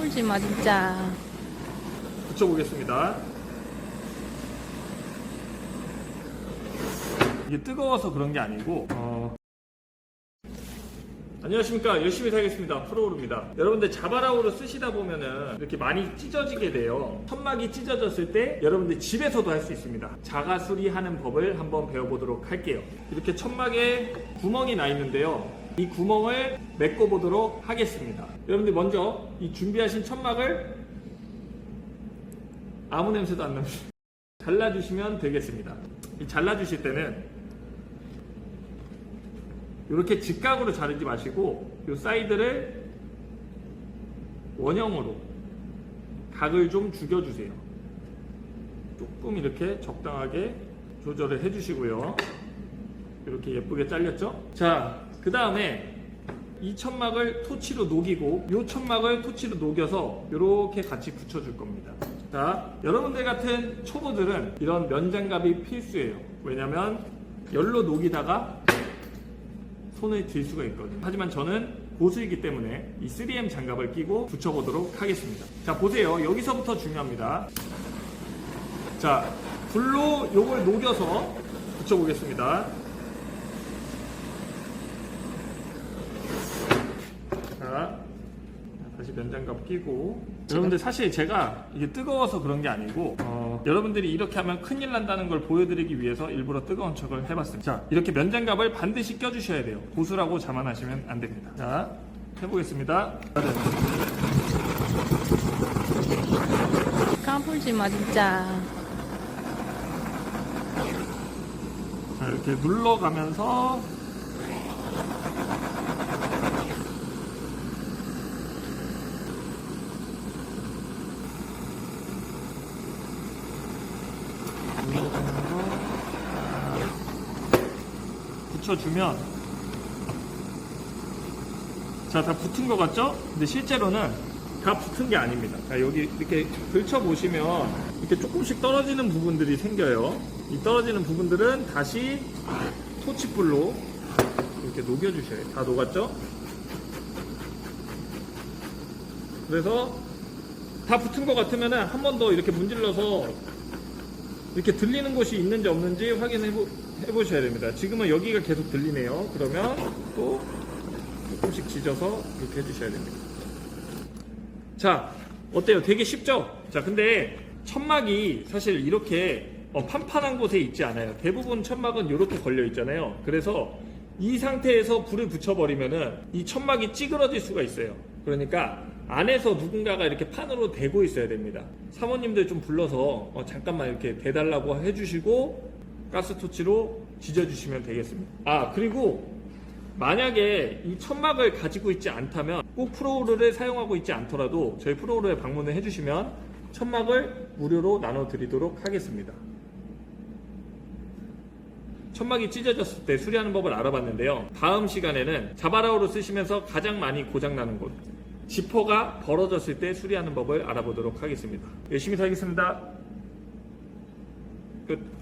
까불지 마 진짜. 붙여보겠습니다. 이게 뜨거워서 그런 게 아니고 어, 안녕하십니까. 열심히 살겠습니다. 프로우루입니다. 여러분들 자바라우로 쓰시다 보면은 이렇게 많이 찢어지게 돼요. 천막이 찢어졌을 때 여러분들 집에서도 할 수 있습니다. 자가 수리하는 법을 한번 배워보도록 할게요. 이렇게 천막에 구멍이 나 있는데요 이 구멍을 메꿔 보도록 하겠습니다 여러분들 먼저 이 준비하신 천막을 아무 냄새도 안 납니다. 잘라주시면 되겠습니다. 이 잘라주실 때는 이렇게 직각으로 자르지 마시고 이 사이드를 원형으로 각을 좀 죽여주세요. 조금 이렇게 적당하게 조절을 해주시고요. 이렇게 예쁘게 잘렸죠? 자, 그 다음에 이 천막을 토치로 녹이고 이 천막을 토치로 녹여서 이렇게 같이 붙여줄 겁니다. 자, 여러분들 같은 초보들은 이런 면장갑이 필수예요. 왜냐면 열로 녹이다가 손을 들 수가 있거든요. 하지만 저는 고수이기 때문에 이 3M 장갑을 끼고 붙여보도록 하겠습니다. 자, 보세요. 여기서부터 중요합니다. 자, 불로 요걸 녹여서 붙여보겠습니다. 자, 다시 면장갑 끼고. 여러분들 사실 제가 이게 뜨거워서 그런 게 아니고, 어, 여러분들이 이렇게 하면 큰일 난다는 걸 보여드리기 위해서 일부러 뜨거운 척을 해봤습니다. 자, 이렇게 면장갑을 반드시 껴주셔야 돼요. 고수라고 자만하시면 안 됩니다. 자, 해보겠습니다. 까불지 마 진짜. 자, 이렇게 눌러가면서 붙여주면 자, 다 붙은 것 같죠? 근데 실제로는 다 붙은 게 아닙니다. 자, 여기 이렇게 걸쳐보시면 이렇게 조금씩 떨어지는 부분들이 생겨요. 이 떨어지는 부분들은 다시 토치불로 이렇게 녹여주셔야 돼요. 다 녹았죠? 그래서 다 붙은 것 같으면 한 번 더 이렇게 문질러서 이렇게 들리는 곳이 있는지 없는지 확인해 보, 해보셔야 됩니다. 지금은 여기가 계속 들리네요. 그러면 또 조금씩 지져서 이렇게 해주셔야 됩니다. 자, 어때요? 되게 쉽죠? 자, 근데 천막이 사실 이렇게 어, 판판한 곳에 있지 않아요. 대부분 천막은 이렇게 걸려 있잖아요. 그래서 이 상태에서 불을 붙여버리면은 이 천막이 찌그러질 수가 있어요. 그러니까 안에서 누군가가 이렇게 판으로 대고 있어야 됩니다. 사모님들 좀 불러서 어, 잠깐만 이렇게 대달라고 해주시고 가스토치로 지져주시면 되겠습니다. 아, 그리고 만약에 이 천막을 가지고 있지 않다면 꼭 프로우를 사용하고 있지 않더라도 저희 프로우에 방문을 해주시면 천막을 무료로 나눠드리도록 하겠습니다. 천막이 찢어졌을 때 수리하는 법을 알아봤는데요. 다음 시간에는 자바라우로 쓰시면서 가장 많이 고장나는 곳 지퍼가 벌어졌을 때 수리하는 법을 알아보도록 하겠습니다. 열심히 살겠습니다. 끝.